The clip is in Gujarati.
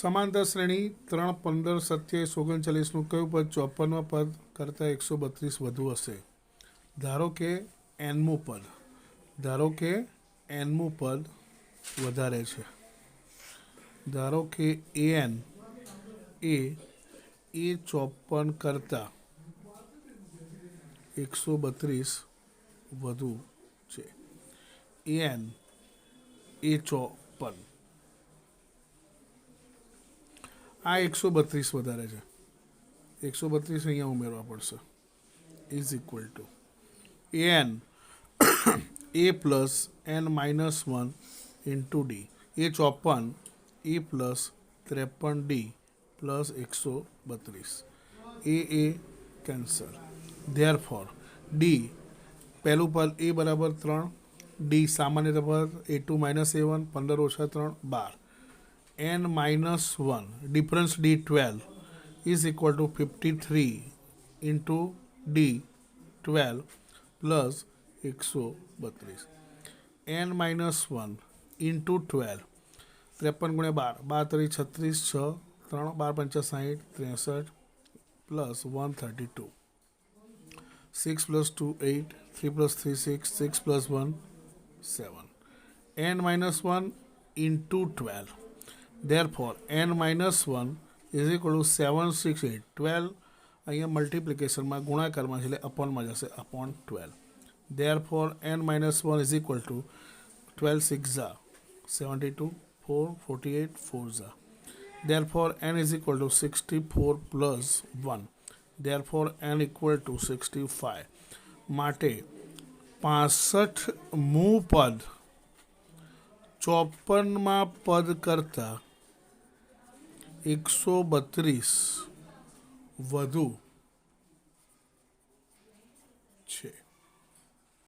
સમાંતર શ્રેણી ત્રણ પંદર સત્યાવીસ ઓગણચાલીસનું કયું પદ ચોપનમાં પદ કરતાં એકસો બત્રીસ વધુ હશે? ધારો કે એનમું પદ. ધારો કે એનમું પદ વધારે છે. ધારો કે એન એ એ ચોપન કરતાં એકસો બત્રીસ વધુ છે. એન એ ચોપન આ એકસો બત્રીસ વધારે છે. એકસો બત્રીસ અહીંયા ઉમેરવા પડશે. Is equal to n a plus n minus one into d એ ચોપન એ પ્લસ ત્રેપન ડી પ્લસ એકસો બત્રીસ. એ a cancel therefore d પહેલું પદ એ બરાબર ત્રણ ડી સામાન્ય પર a two minus a one પંદર ઓછા ત્રણ, બાર. N minus 1 difference d12 is equal to 53 into d12 plus 132 n minus 1 into 12 ત્રેપન ગુણ્યા બાર બાર તરી છત્રીસ છ ત્રણ બાર પંચા સાહીઠ ત્રેસઠ plus one thirty two six plus two eight three plus three six six plus one seven n minus one into twelve therefore n minus 1 is equal to 768 12 અહીંયા મલ્ટિપ્લિકેશનમાં ગુણાકારમાં છે એટલે અપોનમાં જશે upon twelve therefore n minus 1 is equal to 12 6 ઝા 72 4 48 4 ઝા therefore n is equal to 64 plus 1 therefore n equal to 65 માટે પાસઠ મું પદ ચોપનમાં પદ કરતાં એકસો બત્રીસ વધુ છે.